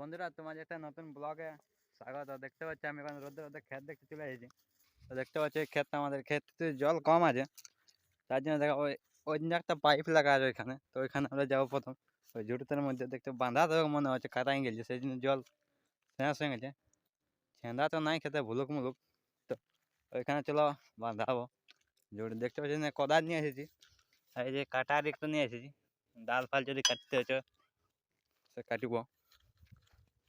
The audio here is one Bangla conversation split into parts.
বন্ধুরা তোমার একটা নতুন ব্লগে স্বাগত দেখতে পাচ্ছি আমি এখন রোদে রোদে ক্ষেত দেখতে চলে এসেছি তো দেখতে পাচ্ছি এই ক্ষেতটা আমাদের ক্ষেতে জল কম আছে তার জন্য দেখা ওই ওই জন্য একটা পাইপ লাগা আছে ওইখানে তো ওইখানে আমরা যাবো প্রথম ওই ঝুড়িটার মধ্যে দেখতে বাঁধা তো মনে হচ্ছে কাটাই গেছে সেই জন্য জল শেষ হয়ে গেছে ছেঁদা তো নাই খেতে ভুলুক মুলুক তো ওইখানে চলো বাঁধাবো ঝুড়ি দেখতে পাচ্ছি না কোদাল নিয়ে এসেছি আর এই যে কাটার একটু নিয়ে এসেছি ডাল ফাল যদি কাটতে হচ্ছে সে কাটিব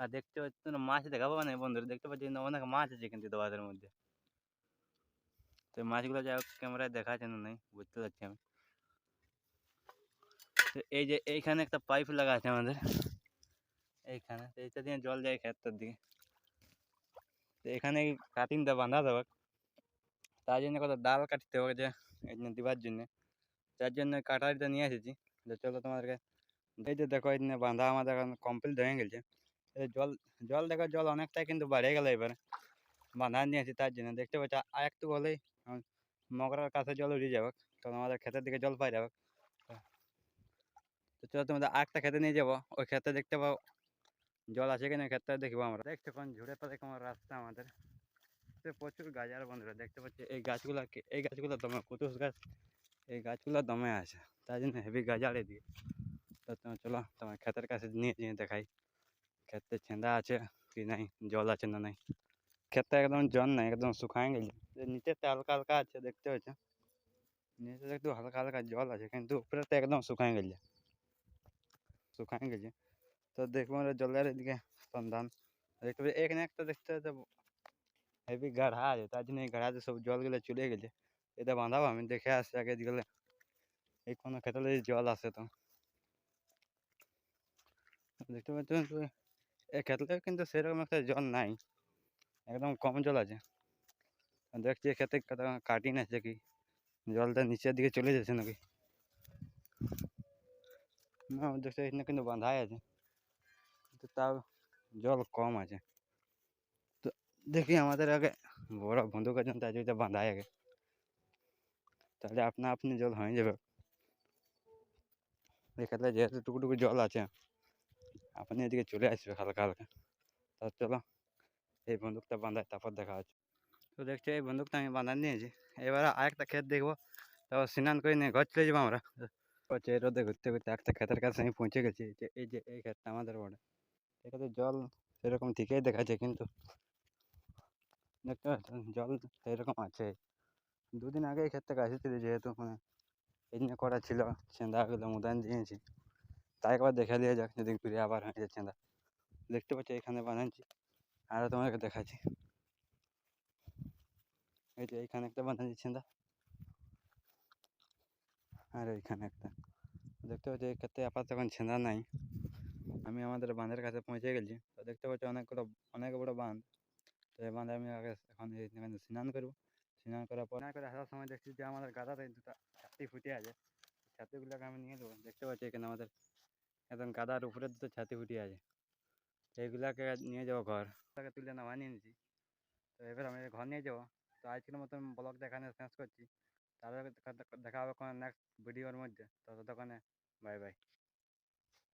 আর দেখতে পাচ্ছি তোমরা মাছ দেখাবো না বন্ধুরা, দেখতে পাচ্ছি না অনেক মাছ আছে কিন্তু দোয়াদের মধ্যে। তো মাছগুলো যাই হোক, ক্যামেরায় দেখা না নাই, বুঝতে পারছি আমি। তো এই যে এইখানে একটা পাইপ লাগা আছে আমাদের, এইখানে এইটা দিয়ে জল যায় ক্ষেতটার দিকে। তো এখানে কাটিংটা বাঁধা দেবে তার জন্য কত ডাল কাটতে হবে যে, এই জন্য দিবার জন্য। যার জন্য কাটারিটা নিয়ে এসেছি। যে চলো তোমাদেরকে, এই যে দেখো, এই বাঁধা আমাদের এখন কমপ্লিট হয়ে গেছে। জল জল দেখো, জল অনেকটাই কিন্তু বেড়ে গেল এবারে। বাঁধা নিয়েছি তার জন্য। দেখতে পাচ্ছি, আর একটু হলেই মগরার কাছে জল উঠে যাবে। তখন আমাদের ক্ষেতের দিকে জল পাই যাবে তো চলো তোমাদের আরেকটা খেতে নিয়ে যাব। ওই ক্ষেতে দেখতে পাবো জল আছে কিনা ক্ষেতটা দেখব আমরা। দেখছ কোন ঝুড়ে পা দেখো আমার রাস্তা আমাদের। প্রচুর গাছ আর বন্ধুরা, দেখতে পাচ্ছি, এই গাছগুলো এই গাছগুলো দমে, কুতুস গাছ, এই গাছগুলো দমে আছে। তাই জন্য হেভি গাছ গাজার এদিকে। তো চলো তোমার ক্ষেতের কাছে নিয়ে যেয়ে দেখাই। ক্ষেতে ছেঁদা আছে কি নাই জল আছে না নাই ক্ষেতটা একদম জল নাই একদম শুকায় গেছে যে নিচেতে হালকা হালকা আছে দেখতে পাচ্ছ নিচে একটু হালকা হালকা জল আছে কিন্তু উপরেতে একদম শুকায় গেছে শুকায় গেছে তো দেখবো আমরা জলের এদিকে সন্ধান দেখতে পাচ্ছি এখানে একটা দেখতে পাচ্ছি হেভি গাঢ়া আছে তার জন্য এই গাঢ়াতে সব জলগুলো চলে গেছে এটা বাঁধাবো আমি দেখে আসছি আগে গেলে এই কোনো ক্ষেত্রে যদি জল আসে তো দেখতে পাচ্ছেন তো এই ক্ষেত্রে কিন্তু সেরকম একটা জল নাই একদম কম জল আছে আর দেখছি এই ক্ষেত্রে কত কাটিং আছে কি জলটা নিচের দিকে চলে যাচ্ছে নাকি না দেখছি এখানে কিন্তু বাঁধাই আছে কিন্তু তাও জল কম আছে তো দেখি আমাদের আগে বড় বন্ধুক আছে তাই যদি বাঁধাই আগে তাহলে আপনা আপনি জল হয়ে যাবে এখানে যেহেতু টুকুটুকু জল আছে আপনি এদিকে চলে আসবে হালকা হালকা। তা চলো, এই বন্দুকটা বাঁধাই, তারপর দেখা হচ্ছে। তো দেখছ এই বন্দুকটা আমি বাঁধা নিয়েছি। এবার আরেকটা ক্ষেত দেখব। তারপর স্নান করে নিয়ে ঘর চলে যাব আমরা। হচ্ছে রোদে ঘুরতে ঘুরতে একটা ক্ষেতের কাছে আমি পৌঁছে গেছি। এই যে, এই ক্ষেতটা আমাদের বড়। এখানে জল সেরকম ঠিকই দেখাচ্ছে কিন্তু। দেখতে জল সেরকম আছে। দুদিন আগে এই ক্ষেত থেকে এসেছিলি যেহেতু মানে এই জন্য করা ছিল ছেঁদাগুলো মুদান দিয়েছি। তাই একবার দেখে দিয়ে যাক, যদি ঘুরে আবার হয়ে যায় ছেঁদা দেখতে পাচ্ছি এখানে বানাচ্ছি আরও তোমাকে দেখাচ্ছি। এই যে এইখানে একটা বানাচ্ছি ছেঁদা আর এইখানে একটা। দেখতে পাচ্ছি এই ক্ষেত্রে আপাতত এখন ছেঁদা নাই। আমি আমাদের বাঁধের কাছে পৌঁছে গেছি। তো দেখতে পাচ্ছি অনেকগুলো অনেক বড় বাঁধ। তো এই বাঁধে আমি আগে এখন এখানে স্নান করব। স্নান করার পর করে আসার সময় দেখছি যে আমাদের গাদাতে দুটো ছাতি ফুটে আছে। ছাতিগুলোকে আমি নিয়ে দেবো দেখতে পাচ্ছি এখানে আমাদের একদম গাদার উপরে দুটো ছাতি ফুটে আছে। এইগুলাকে নিয়ে যাব ঘর। তাকে তুলে নামা নিয়ে নিয়েছি। তো এবার আমি ঘর নিয়ে যাব। তো আজকের মতন ব্লগ দেখানো শেষ করছি। তাহলে দেখা হবে কোনো নেক্সট ভিডিওর মধ্যে। ততক্ষণে বাই বাই